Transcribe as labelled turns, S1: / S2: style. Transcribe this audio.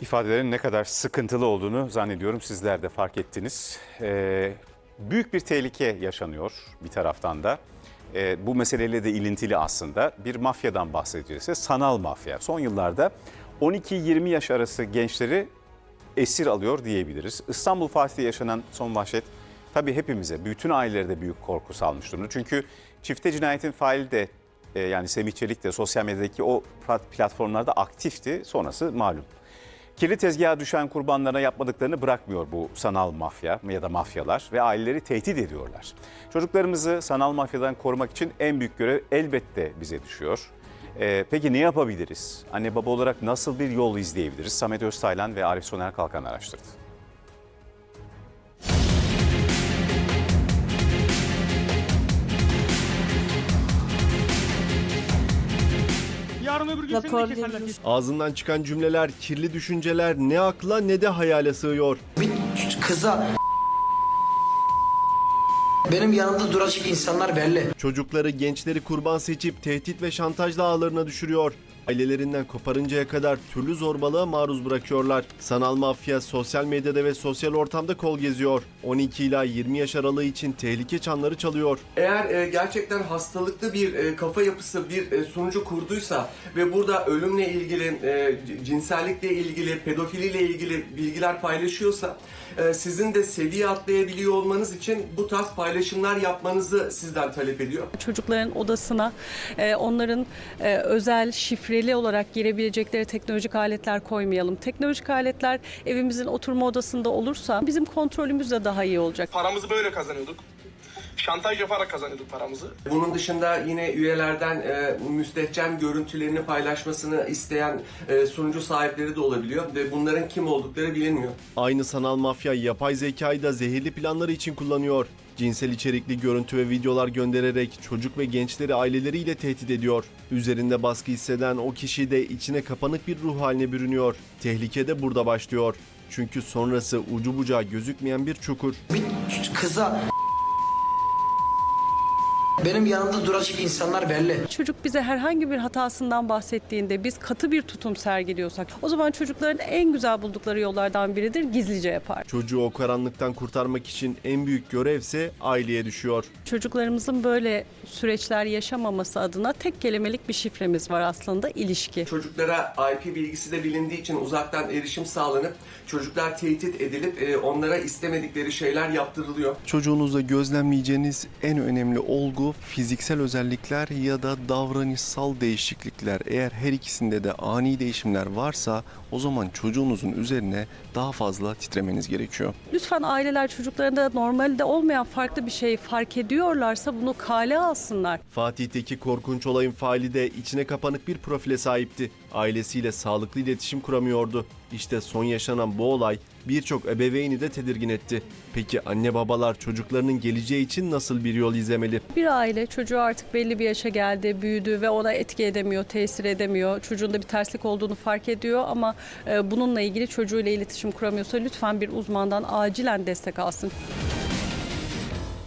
S1: ifadelerin ne kadar sıkıntılı olduğunu zannediyorum sizler de fark ettiniz. Ee, büyük bir tehlike yaşanıyor bir taraftan da. Ee, bu meseleyle de ilintili aslında bir mafyadan bahsediyoruz. Sanal mafya. Son yıllarda 12-20 yaş arası gençleri esir alıyor diyebiliriz. İstanbul Fatih'te yaşanan son vahşet tabii hepimize, bütün ailelerde büyük korku salmış durumda. Çünkü çifte cinayetin faili de e, yani Semih Çelik de sosyal medyadaki o plat- platformlarda aktifti. Sonrası malum. Kirli tezgaha düşen kurbanlara yapmadıklarını bırakmıyor bu sanal mafya ya da mafyalar ve aileleri tehdit ediyorlar. Çocuklarımızı sanal mafyadan korumak için en büyük görev elbette bize düşüyor. Ee, peki ne yapabiliriz? Anne baba olarak nasıl bir yol izleyebiliriz? Samet Öztaylan ve Arif Soner Kalkan araştırdı.
S2: Yarın öbür gün seni de keserler.
S3: Ağzından çıkan cümleler, kirli düşünceler ne akla ne de hayale sığıyor.
S4: Bir kıza benim yanımda duracak insanlar belli.
S3: Çocukları, gençleri kurban seçip tehdit ve şantajla ağlarına düşürüyor. Ailelerinden koparıncaya kadar türlü zorbalığa maruz bırakıyorlar. Sanal mafya sosyal medyada ve sosyal ortamda kol geziyor. 12 ila 20 yaş aralığı için tehlike çanları çalıyor.
S5: Eğer e, gerçekten hastalıklı bir e, kafa yapısı bir e, sunucu kurduysa ve burada ölümle ilgili, e, cinsellikle ilgili, pedofiliyle ilgili bilgiler paylaşıyorsa e, sizin de seviye atlayabiliyor olmanız için bu tarz paylaşımlar yapmanızı sizden talep ediyor.
S6: Çocukların odasına e, onların e, özel şifreli olarak girebilecekleri teknolojik aletler koymayalım. Teknolojik aletler evimizin oturma odasında olursa bizim kontrolümüz de daha iyi olacak.
S7: Paramızı böyle kazanıyorduk. Şantaj yaparak kazanıyorduk paramızı.
S5: Bunun dışında yine üyelerden e, müstehcen görüntülerini paylaşmasını isteyen e, sunucu sahipleri de olabiliyor ve bunların kim oldukları bilinmiyor.
S3: Aynı sanal mafya yapay zekayı da zehirli planları için kullanıyor. Cinsel içerikli görüntü ve videolar göndererek çocuk ve gençleri aileleriyle tehdit ediyor. Üzerinde baskı hisseden o kişi de içine kapanık bir ruh haline bürünüyor. Tehlike de burada başlıyor. Çünkü sonrası ucu bucağı gözükmeyen bir çukur.
S4: Bir kıza benim yanımda duracak insanlar belli.
S6: Çocuk bize herhangi bir hatasından bahsettiğinde biz katı bir tutum sergiliyorsak o zaman çocukların en güzel buldukları yollardan biridir gizlice yapar.
S3: Çocuğu o karanlıktan kurtarmak için en büyük görevse aileye düşüyor.
S6: Çocuklarımızın böyle süreçler yaşamaması adına tek kelimelik bir şifremiz var aslında ilişki.
S5: Çocuklara IP bilgisi de bilindiği için uzaktan erişim sağlanıp çocuklar tehdit edilip e, onlara istemedikleri şeyler yaptırılıyor.
S3: Çocuğunuzda gözlemleyeceğiniz en önemli olgu fiziksel özellikler ya da davranışsal değişiklikler. Eğer her ikisinde de ani değişimler varsa o zaman çocuğunuzun üzerine daha fazla titremeniz gerekiyor.
S6: Lütfen aileler çocuklarında normalde olmayan farklı bir şey fark ediyorlarsa bunu kale alsınlar.
S3: Fatih'teki korkunç olayın faili de içine kapanık bir profile sahipti. Ailesiyle sağlıklı iletişim kuramıyordu. İşte son yaşanan bu olay birçok ebeveyni de tedirgin etti. Peki anne babalar çocuklarının geleceği için nasıl bir yol izlemeli?
S6: Bir aile çocuğu artık belli bir yaşa geldi, büyüdü ve ona etki edemiyor, tesir edemiyor. Çocuğunda bir terslik olduğunu fark ediyor ama e, bununla ilgili çocuğuyla iletişim kuramıyorsa lütfen bir uzmandan acilen destek alsın.